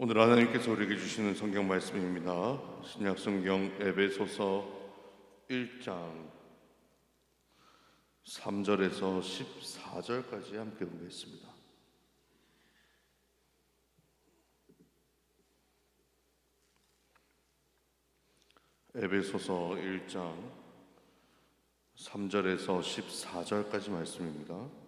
오늘 하나님께서 우리에게 주시는 성경 말씀입니다. 신약 성경 에베소서 1장 3절에서 14절까지 함께 보겠습니다. 에베소서 1장 3절에서 14절까지 말씀입니다.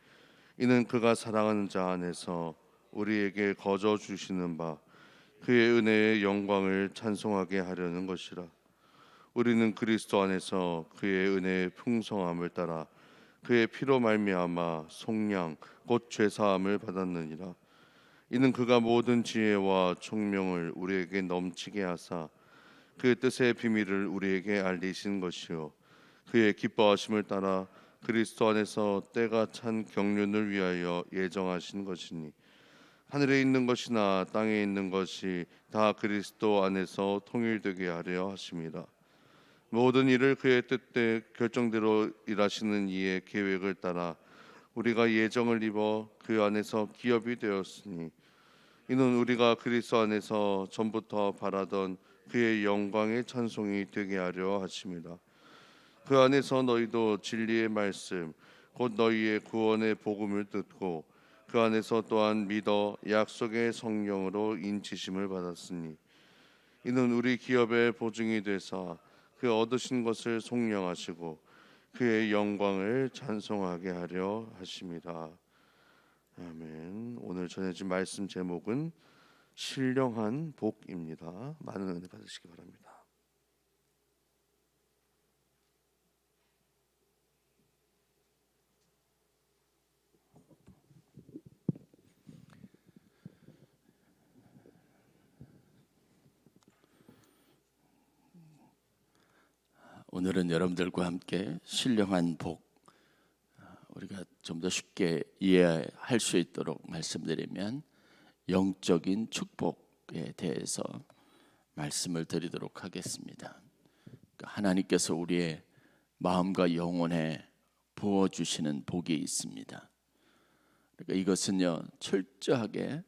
이는 그가 사랑하는 자 안에서 우리에게 거저 주시는 바 그의 은혜의 영광을 찬송하게 하려는 것이라. 우리는 그리스도 안에서 그의 은혜의 풍성함을 따라 그의 피로 말미암아 속량 곧 죄사함을 받았느니라. 이는 그가 모든 지혜와 총명을 우리에게 넘치게 하사 그의 뜻의 비밀을 우리에게 알리신 것이요. 그의 기뻐하심을 따라 그리스도 안에서 때가 찬 경륜을 위하여 예정하신 것이니 하늘에 있는 것이나 땅에 있는 것이 다 그리스도 안에서 통일되게 하려 하심이라 모든 일을 그의 뜻대 결정대로 일하시는 이의 계획을 따라 우리가 예정을 입어 그 안에서 기업이 되었으니 이는 우리가 그리스도 안에서 전부터 바라던 그의 영광의 찬송이 되게 하려 하심이라 그 안에서 너희도 진리의 말씀 곧 너희의 구원의 복음을 듣고 그 안에서 또한 믿어 약속의 성령으로 인치심을 받았으니 이는 우리 기업의 보증이 되사 그 얻으신 것을 속량하시고 그의 영광을 찬송하게 하려 하심이라 아멘. 오늘 전해진 말씀 제목은 신령한 복입니다. 많은 은혜 받으시기 바랍니다 오늘은 여러분들과 함께 신령한 복 우리가 좀 더 쉽게 이해할 수 있도록 말씀드리면 영적인 축복에 대해서 말씀을 드리도록 하겠습니다. 그러니까 하나님께서 우리의 마음과 영혼에 부어 주시는 복이 있습니다. 그러니까 이것은요 철저하게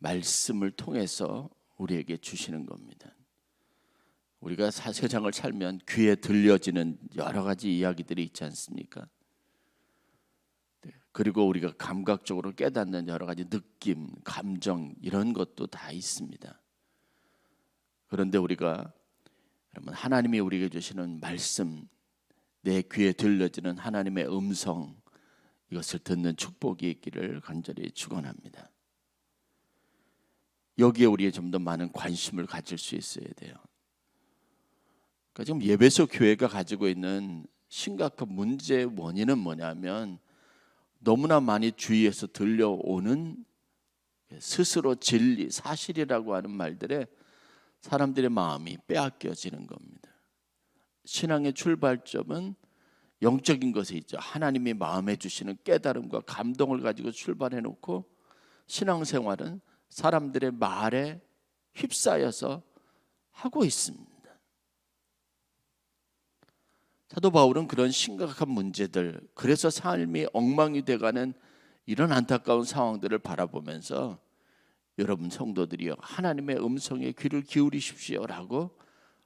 말씀을 통해서 우리에게 주시는 겁니다. 우리가 사- 세상을 살면 귀에 들려지는 여러 가지 이야기들이 있지 않습니까? 네, 그리고 우리가 감각적으로 깨닫는 여러 가지 느낌, 감정 이런 것도 다 있습니다. 그런데 우리가 여러분 하나님이 우리에게 주시는 말씀, 내 귀에 들려지는 하나님의 음성 이것을 듣는 축복이 있기를 간절히 축원합니다. 여기에 우리가 좀더 많은 관심을 가질 수 있어야 돼요. 그러니까 지금 예배소 교회가 가지고 있는 심각한 문제의 원인은 뭐냐면 너무나 많이 주위에서 들려오는 스스로 진리, 사실이라고 하는 말들에 사람들의 마음이 빼앗겨지는 겁니다. 신앙의 출발점은 영적인 것에 있죠. 하나님이 마음에 주시는 깨달음과 감동을 가지고 출발해 놓고 신앙생활은 사람들의 말에 휩싸여서 하고 있습니다. 사도 바울은 그런 심각한 문제들, 그래서 삶이 엉망이 돼가는 이런 안타까운 상황들을 바라보면서 여러분 성도들이여 하나님의 음성에 귀를 기울이십시오라고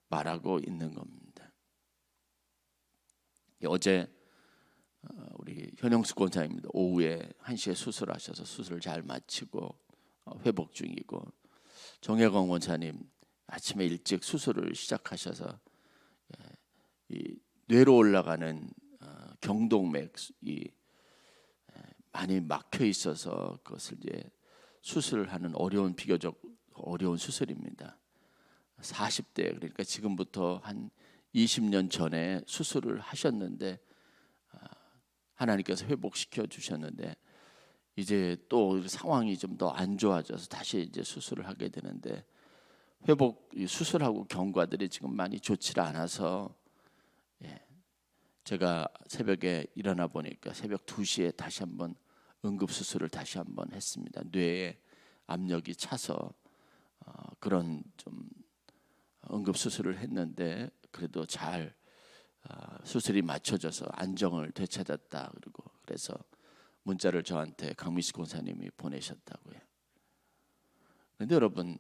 말하고 있는 겁니다. 어제 어, 우리 현영수 권사입니다. 오후에 1시에 수술하셔서 수술을 잘 마치고 어, 회복 중이고 정혜광 원사님 아침에 일찍 수술을 시작하셔서 예, 이 뇌로 올라가는 어, 경동맥이 많이 막혀 있어서 그것을 이제 수술을 하는 어려운 비교적 어려운 수술입니다. 40대 그러니까 지금부터 한 20년 전에 수술을 하셨는데 아, 하나님께서 회복시켜 주셨는데 이제 또 상황이 좀 더 안 좋아져서 다시 이제 수술을 하게 되는데 회복 이 수술하고 경과들이 지금 많이 좋지 않아서 예, 제가 새벽에 일어나 보니까 새벽 2시에 다시 한번 응급 수술을 다시 한번 했습니다. 뇌에 압력이 차서 어, 그런 좀 응급 수술을 했는데 그래도 잘 어, 수술이 맞춰져서 안정을 되찾았다 그리고 그래서 문자를 저한테 강미식 권사님이 보내셨다고요. 그런데 여러분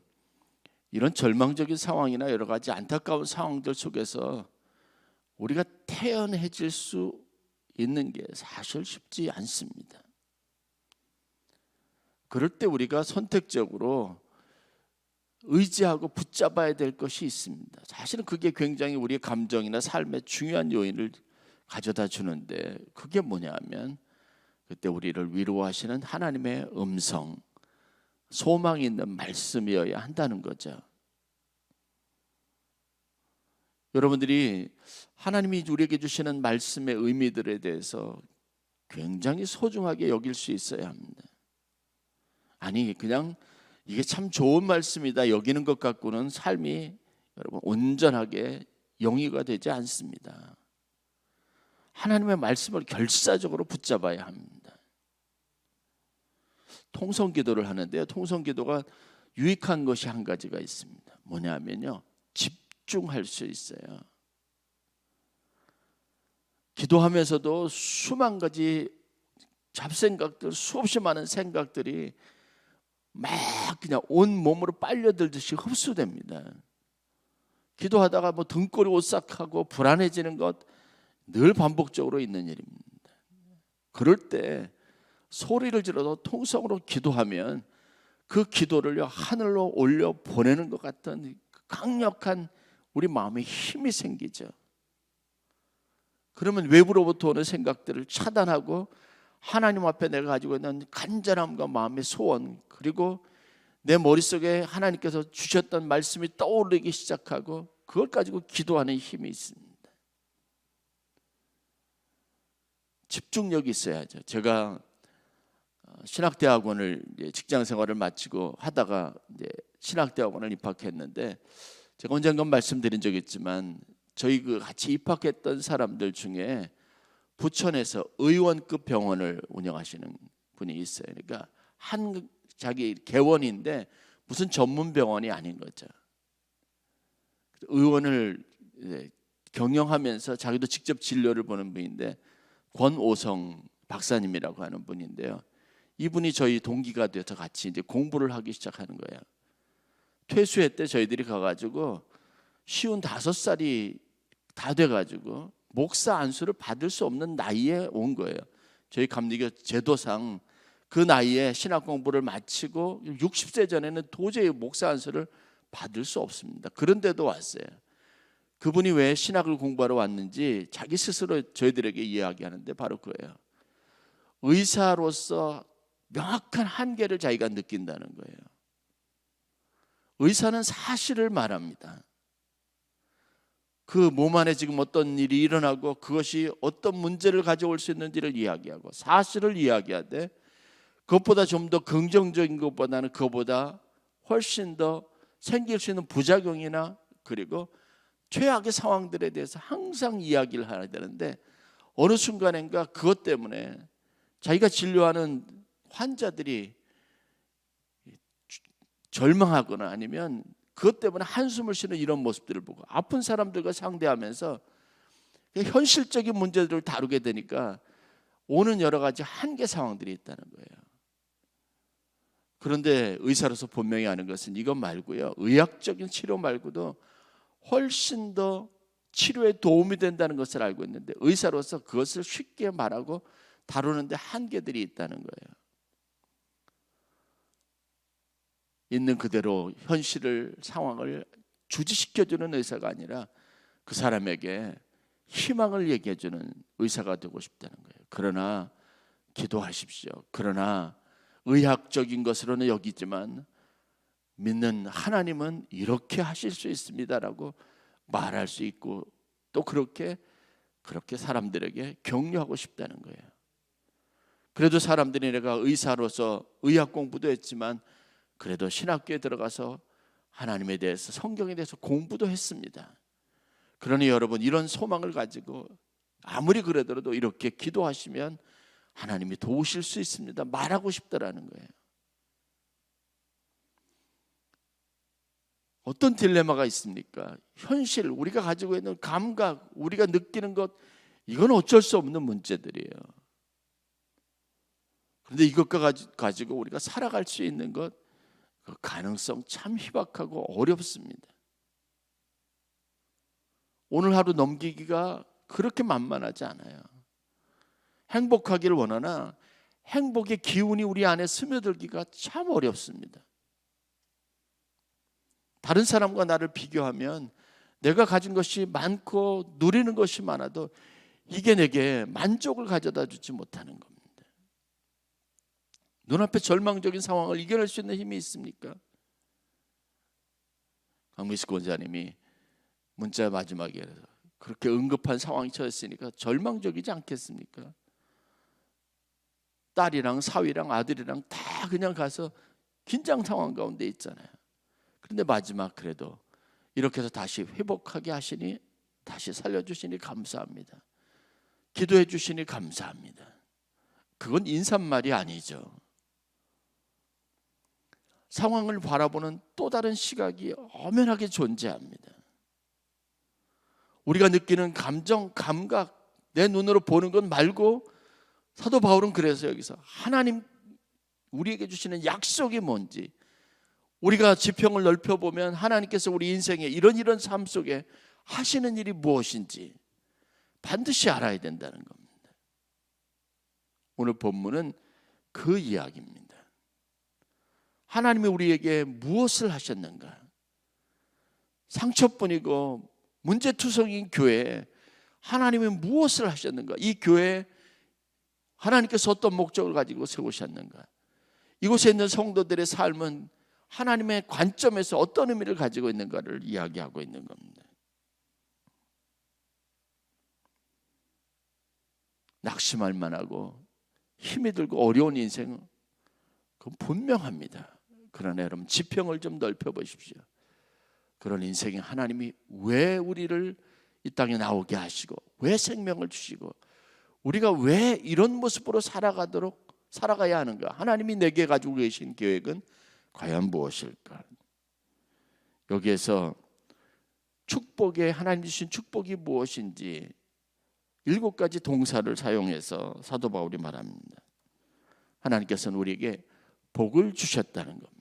이런 절망적인 상황이나 여러 가지 안타까운 상황들 속에서 우리가 태연해질 수 있는 게 사실 쉽지 않습니다. 그럴 때 우리가 선택적으로 의지하고 붙잡아야 될 것이 있습니다. 사실은 그게 굉장히 우리의 감정이나 삶의 중요한 요인을 가져다 주는데 그게 뭐냐면 그때 우리를 위로하시는 하나님의 음성, 소망이 있는 말씀이어야 한다는 거죠. 여러분들이 하나님이 우리에게 주시는 말씀의 의미들에 대해서 굉장히 소중하게 여길 수 있어야 합니다. 아니 그냥 이게 참 좋은 말씀이다 여기는 것 갖고는 삶이 여러분 온전하게 영위가 되지 않습니다. 하나님의 말씀을 결사적으로 붙잡아야 합니다. 통성 기도를 하는데요. 통성 기도가 유익한 것이 한 가지가 있습니다. 뭐냐면요. 집 중할 수 있어요. 기도하면서도 수만 가지 잡생각들, 수없이 많은 생각들이 막 그냥 온 몸으로 빨려들듯이 흡수됩니다. 기도하다가 뭐 등골이 오싹하고 불안해지는 것 늘 반복적으로 있는 일입니다. 그럴 때 소리를 질러도 통성으로 기도하면 그 기도를요 하늘로 올려 보내는 것 같은 강력한 우리 마음에 힘이 생기죠. 그러면 외부로부터 오는 생각들을 차단하고 하나님 앞에 내가 가지고 있는 간절함과 마음의 소원 그리고 내 머릿속에 하나님께서 주셨던 말씀이 떠오르기 시작하고 그걸 가지고 기도하는 힘이 있습니다. 집중력이 있어야죠. 제가 어, 신학대학원을 직장 생활을 마치고 하다가 신학대학원을 입학했는데 제가 언젠가 말씀드린 적 있지만 저희 그 같이 입학했던 사람들 중에 부천에서 의원급 병원을 운영하시는 분이 있어요. 그러니까 한 자기 개원인데 무슨 전문 병원이 아닌 거죠. 의원을 경영하면서 자기도 직접 진료를 보는 분인데 권오성 박사님이라고 하는 분인데요. 이분이 저희 동기가 돼서 같이 이제 공부를 하기 시작하는 거예요. 퇴수회 때 저희들이 가가지고 쉬운 다섯 살이 다 돼가지고 목사 안수를 받을 수 없는 나이에 온 거예요. 저희 감리교 제도상 그 나이에 신학 공부를 마치고 60세 전에는 도저히 목사 안수를 받을 수 없습니다. 그런데도 왔어요. 그분이 왜 신학을 공부하러 왔는지 자기 스스로 저희들에게 이야기하는데 바로 그예요. 의사로서 명확한 한계를 자기가 느낀다는 거예요. 의사는 사실을 말합니다. 그 몸 안에 지금 어떤 일이 일어나고 그것이 어떤 문제를 가져올 수 있는지를 이야기하고 사실을 이야기하되 그것보다 좀 더 긍정적인 것보다는 그보다 훨씬 더 생길 수 있는 부작용이나 그리고 최악의 상황들에 대해서 항상 이야기를 해야 되는데 어느 순간인가 그것 때문에 자기가 진료하는 환자들이 절망하거나 아니면 그것 때문에 한숨을 쉬는 이런 모습들을 보고 아픈 사람들과 상대하면서 현실적인 문제들을 다루게 되니까 오는 여러 가지 한계 상황들이 있다는 거예요. 그런데 의사로서 분명히 아는 것은 이것 말고요. 의학적인 치료 말고도 훨씬 더 치료에 도움이 된다는 것을 알고 있는데 의사로서 그것을 쉽게 말하고 다루는데 한계들이 있다는 거예요. 있는 그대로 현실을 상황을 주지시켜 주는 의사가 아니라 그 사람에게 희망을 얘기해 주는 의사가 되고 싶다는 거예요. 그러나 기도하십시오. 그러나 의학적인 것으로는 여기지만 믿는 하나님은 이렇게 하실 수 있습니다라고 말할 수 있고 또 그렇게 그렇게 사람들에게 격려하고 싶다는 거예요. 그래도 사람들이 내가 의사로서 의학 공부도 했지만 그래도 신학교에 들어가서 하나님에 대해서 성경에 대해서 공부도 했습니다. 그러니 여러분 이런 소망을 가지고 아무리 그러더라도 이렇게 기도하시면 하나님이 도우실 수 있습니다. 말하고 싶다라는 거예요. 어떤 딜레마가 있습니까? 현실, 우리가 가지고 있는 감각, 우리가 느끼는 것, 이건 어쩔 수 없는 문제들이에요. 그런데 이것과 가지- 가지고 우리가 살아갈 수 있는 것, 그 가능성 참 희박하고 어렵습니다. 오늘 하루 넘기기가 그렇게 만만하지 않아요. 행복하기를 원하나 행복의 기운이 우리 안에 스며들기가 참 어렵습니다. 다른 사람과 나를 비교하면 내가 가진 것이 많고 누리는 것이 많아도 이게 내게 만족을 가져다 주지 못하는 겁니다. 눈앞에 절망적인 상황을 이겨낼 수 있는 힘이 있습니까? 강미숙 원장님이 문자 마지막에 그렇게 응급한 상황이 처했으니까 절망적이지 않겠습니까? 딸이랑 사위랑 아들이랑 다 그냥 가서 긴장 상황 가운데 있잖아요. 그런데 마지막 그래도 이렇게 해서 다시 회복하게 하시니 다시 살려주시니 감사합니다. 기도해 주시니 감사합니다. 그건 인사말이 아니죠. 상황을 바라보는 또 다른 시각이 엄연하게 존재합니다. 우리가 느끼는 감정, 감각, 내 눈으로 보는 것 말고 사도 바울은 그래서 여기서 하나님 우리에게 주시는 약속이 뭔지 우리가 지평을 넓혀 보면 하나님께서 우리 인생에 이런 이런 삶 속에 하시는 일이 무엇인지 반드시 알아야 된다는 겁니다. 오늘 본문은 그 이야기입니다. 하나님이 우리에게 무엇을 하셨는가? 상처뿐이고 문제투성인 교회에 하나님이 무엇을 하셨는가? 이 교회 하나님께서 어떤 목적을 가지고 세우셨는가? 이곳에 있는 성도들의 삶은 하나님의 관점에서 어떤 의미를 가지고 있는가를 이야기하고 있는 겁니다. 낙심할 만하고 힘이 들고 어려운 인생은 그건 분명합니다. 그러나 여러분 지평을 좀 넓혀 보십시오. 그런 인생에 하나님이 왜 우리를 이 땅에 나오게 하시고 왜 생명을 주시고 우리가 왜 이런 모습으로 살아가도록 살아가야 하는가? 하나님이 내게 가지고 계신 계획은 과연 무엇일까? 여기에서 축복에 하나님 주신 축복이 무엇인지 일곱 가지 동사를 사용해서 사도 바울이 말합니다. 하나님께서는 우리에게 복을 주셨다는 겁니다.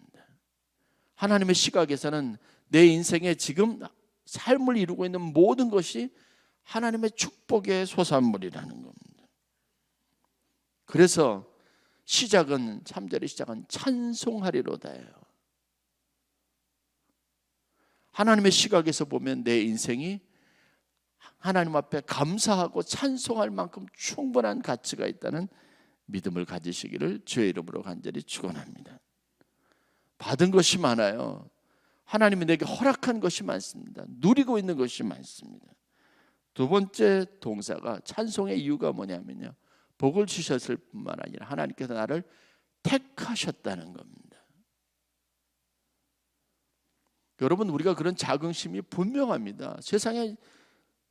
하나님의 시각에서는 내 인생에 지금 삶을 이루고 있는 모든 것이 하나님의 축복의 소산물이라는 겁니다. 그래서 시작은 3절의 시작은 찬송하리로다예요. 하나님의 시각에서 보면 내 인생이 하나님 앞에 감사하고 찬송할 만큼 충분한 가치가 있다는 믿음을 가지시기를 주의 이름으로 간절히 축원합니다. 받은 것이 많아요. 하나님이 내게 허락한 것이 많습니다. 누리고 있는 것이 많습니다. 두 번째 동사가 찬송의 이유가 뭐냐면요. 복을 주셨을 뿐만 아니라 하나님께서 나를 택하셨다는 겁니다. 여러분 우리가 그런 자긍심이 분명합니다. 세상에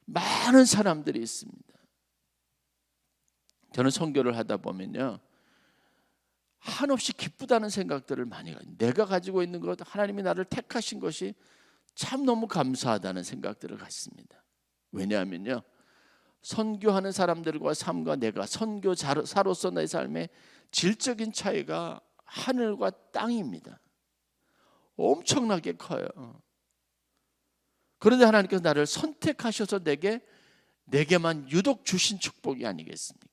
많은 사람들이 있습니다. 저는 선교를 하다 보면요. 한없이 기쁘다는 생각들을 많이 가요. 내가 가지고 있는 것, 하나님이 나를 택하신 것이 참 너무 감사하다는 생각들을 갖습니다. 왜냐하면요. 선교하는 사람들과 삶과 내가 선교사로서 내 삶의 질적인 차이가 하늘과 땅입니다. 엄청나게 커요. 그런데 하나님께서 나를 선택하셔서 내게 내게만 유독 주신 축복이 아니겠습니까?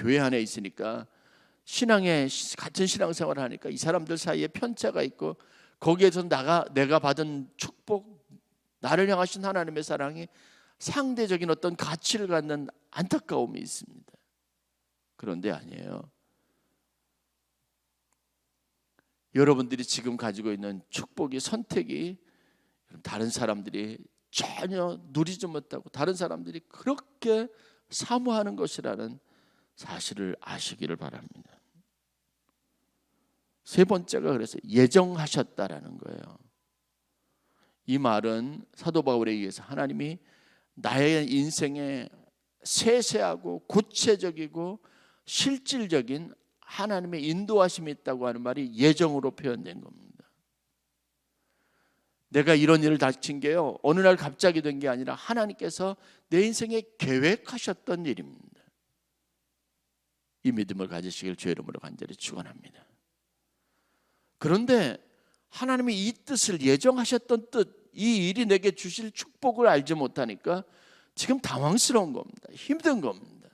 교회 안에 있으니까 신앙에 같은 신앙생활을 하니까 이 사람들 사이에 편차가 있고 거기에서 나가 내가 받은 축복 나를 향하신 하나님의 사랑이 상대적인 어떤 가치를 갖는 안타까움이 있습니다. 그런데 아니에요. 여러분들이 지금 가지고 있는 축복이 선택이 다른 사람들이 전혀 누리지 못하고 다른 사람들이 그렇게 사모하는 것이라는 사실을 아시기를 바랍니다. 세 번째가 그래서 예정하셨다라는 거예요. 이 말은 사도 바울에 의해서 하나님이 나의 인생에 세세하고 구체적이고 실질적인 하나님의 인도하심이 있다고 하는 말이 예정으로 표현된 겁니다. 내가 이런 일을 닥친 게요. 어느 날 갑자기 된 게 아니라 하나님께서 내 인생에 계획하셨던 일입니다. 이 믿음을 가지시길 주의 이름으로 간절히 축원합니다. 그런데 하나님이 이 뜻을 예정하셨던 뜻, 이 일이 내게 주실 축복을 알지 못하니까 지금 당황스러운 겁니다. 힘든 겁니다.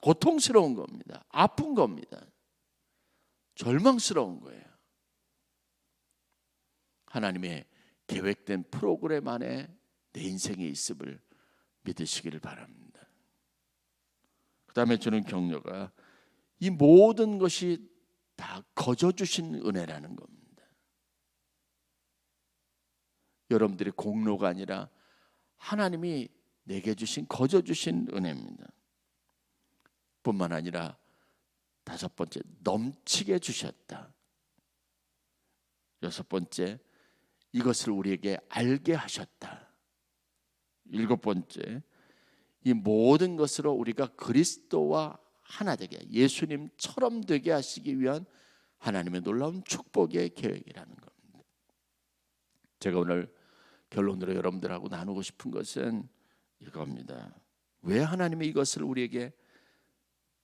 고통스러운 겁니다. 아픈 겁니다. 절망스러운 거예요. 하나님의 계획된 프로그램 안에 내 인생이 있음을 믿으시기를 바랍니다. 그 다음에 주는 격려가 이 모든 것이 다 거저 주신 은혜라는 겁니다. 여러분들의 공로가 아니라 하나님이 내게 주신 거저 주신 은혜입니다. 뿐만 아니라 다섯 번째 넘치게 주셨다. 여섯 번째 이것을 우리에게 알게 하셨다. 일곱 번째 이 모든 것으로 우리가 그리스도와 하나 되게 예수님처럼 되게 하시기 위한 하나님의 놀라운 축복의 계획이라는 겁니다. 제가 오늘 결론으로 여러분들하고 나누고 싶은 것은 이겁니다. 왜 하나님이 이것을 우리에게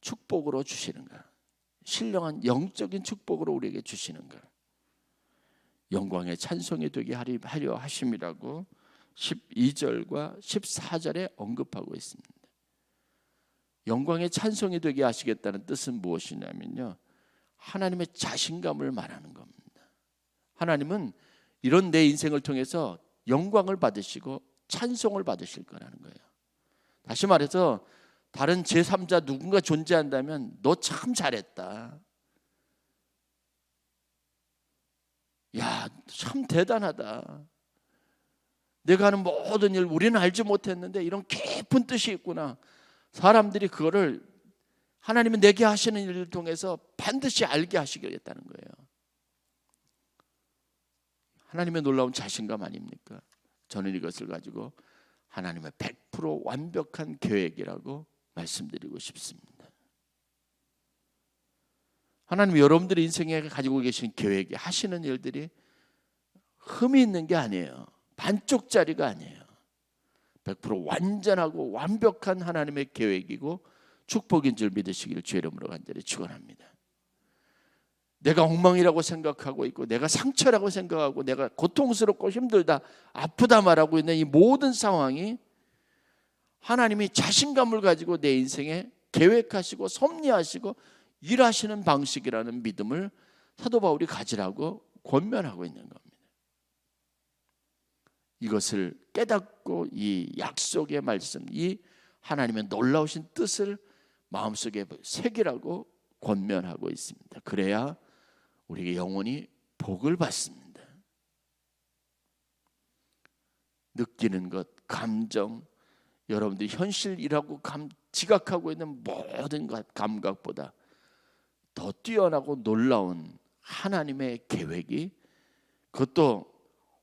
축복으로 주시는가? 신령한 영적인 축복으로 우리에게 주시는가? 영광의 찬송이 되게 하려 하심이라고 12절과 14절에 언급하고 있습니다. 영광의 찬송이 되게 하시겠다는 뜻은 무엇이냐면요. 하나님의 자신감을 말하는 겁니다. 하나님은 이런 내 인생을 통해서 영광을 받으시고 찬송을 받으실 거라는 거예요. 다시 말해서 다른 제3자 누군가 존재한다면 너 참 잘했다. 야, 참 대단하다. 내가 하는 모든 일 우리는 알지 못했는데 이런 깊은 뜻이 있구나. 사람들이 그거를 하나님은 내게 하시는 일을 통해서 반드시 알게 하시겠다는 거예요. 하나님의 놀라운 자신감 아닙니까? 저는 이것을 가지고 하나님의 100% 완벽한 계획이라고 말씀드리고 싶습니다. 하나님 여러분들의 인생에 가지고 계신 계획이 하시는 일들이 흠이 있는 게 아니에요. 반쪽짜리가 아니에요. 100% 완전하고 완벽한 하나님의 계획이고 축복인 줄 믿으시기를 주의 이름으로 간절히 축원합니다. 내가 엉망이라고 생각하고 있고 내가 상처라고 생각하고 내가 고통스럽고 힘들다 아프다 말하고 있는 이 모든 상황이 하나님이 자신감을 가지고 내 인생에 계획하시고 섭리하시고 일하시는 방식이라는 믿음을 사도 바울이 가지라고 권면하고 있는 겁니다. 이것을 깨닫고 이 약속의 말씀, 이 하나님의 놀라우신 뜻을 마음속에 새기라고 권면하고 있습니다. 그래야 우리에게 영원히 복을 받습니다. 느끼는 것, 감정, 여러분들이 현실이라고 감, 지각하고 있는 모든 것, 감각보다 더 뛰어나고 놀라운 하나님의 계획이 그것도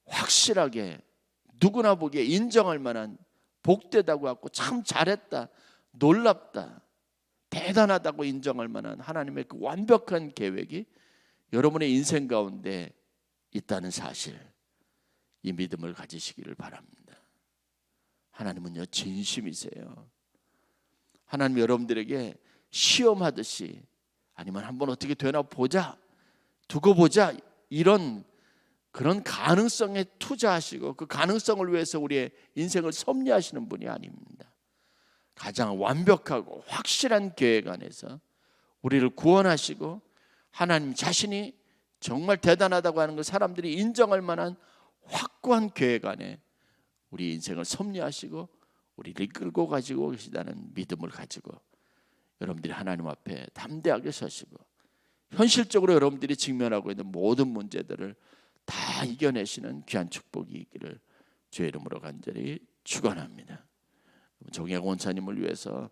확실하게 누구나 보기에 인정할 만한 복되다고 하고 참 잘했다, 놀랍다, 대단하다고 인정할 만한 하나님의 그 완벽한 계획이 여러분의 인생 가운데 있다는 사실, 이 믿음을 가지시기를 바랍니다. 하나님은요 진심이세요. 하나님 여러분들에게 시험하듯이 아니면 한번 어떻게 되나 보자, 두고 보자 이런 그런 가능성에 투자하시고 그 가능성을 위해서 우리의 인생을 섭리하시는 분이 아닙니다. 가장 완벽하고 확실한 계획 안에서 우리를 구원하시고 하나님 자신이 정말 대단하다고 하는 걸 사람들이 인정할 만한 확고한 계획 안에 우리 인생을 섭리하시고 우리를 이끌고 가지고 계시다는 믿음을 가지고 여러분들이 하나님 앞에 담대하게 서시고 현실적으로 여러분들이 직면하고 있는 모든 문제들을 다 이겨내시는 귀한 축복이 있기를 주의 이름으로 간절히 축원합니다. 정약 원사님을 위해서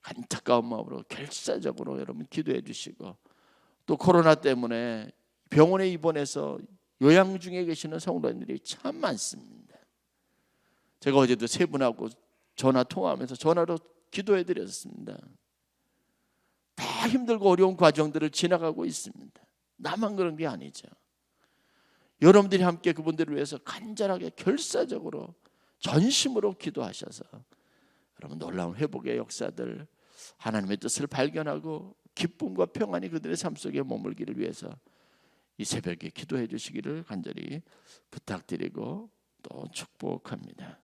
안타까운 마음으로 결사적으로 여러분 기도해 주시고 또 코로나 때문에 병원에 입원해서 요양 중에 계시는 성도님들이 참 많습니다. 제가 어제도 세 분하고 전화 통화하면서 전화로 기도해 드렸습니다. 다 힘들고 어려운 과정들을 지나가고 있습니다. 나만 그런 게 아니죠. 여러분들이 함께 그분들을 위해서 간절하게 결사적으로 전심으로 기도하셔서 여러분 놀라운 회복의 역사들 하나님의 뜻을 발견하고 기쁨과 평안이 그들의 삶 속에 머물기를 위해서 이 새벽에 기도해 주시기를 간절히 부탁드리고 또 축복합니다.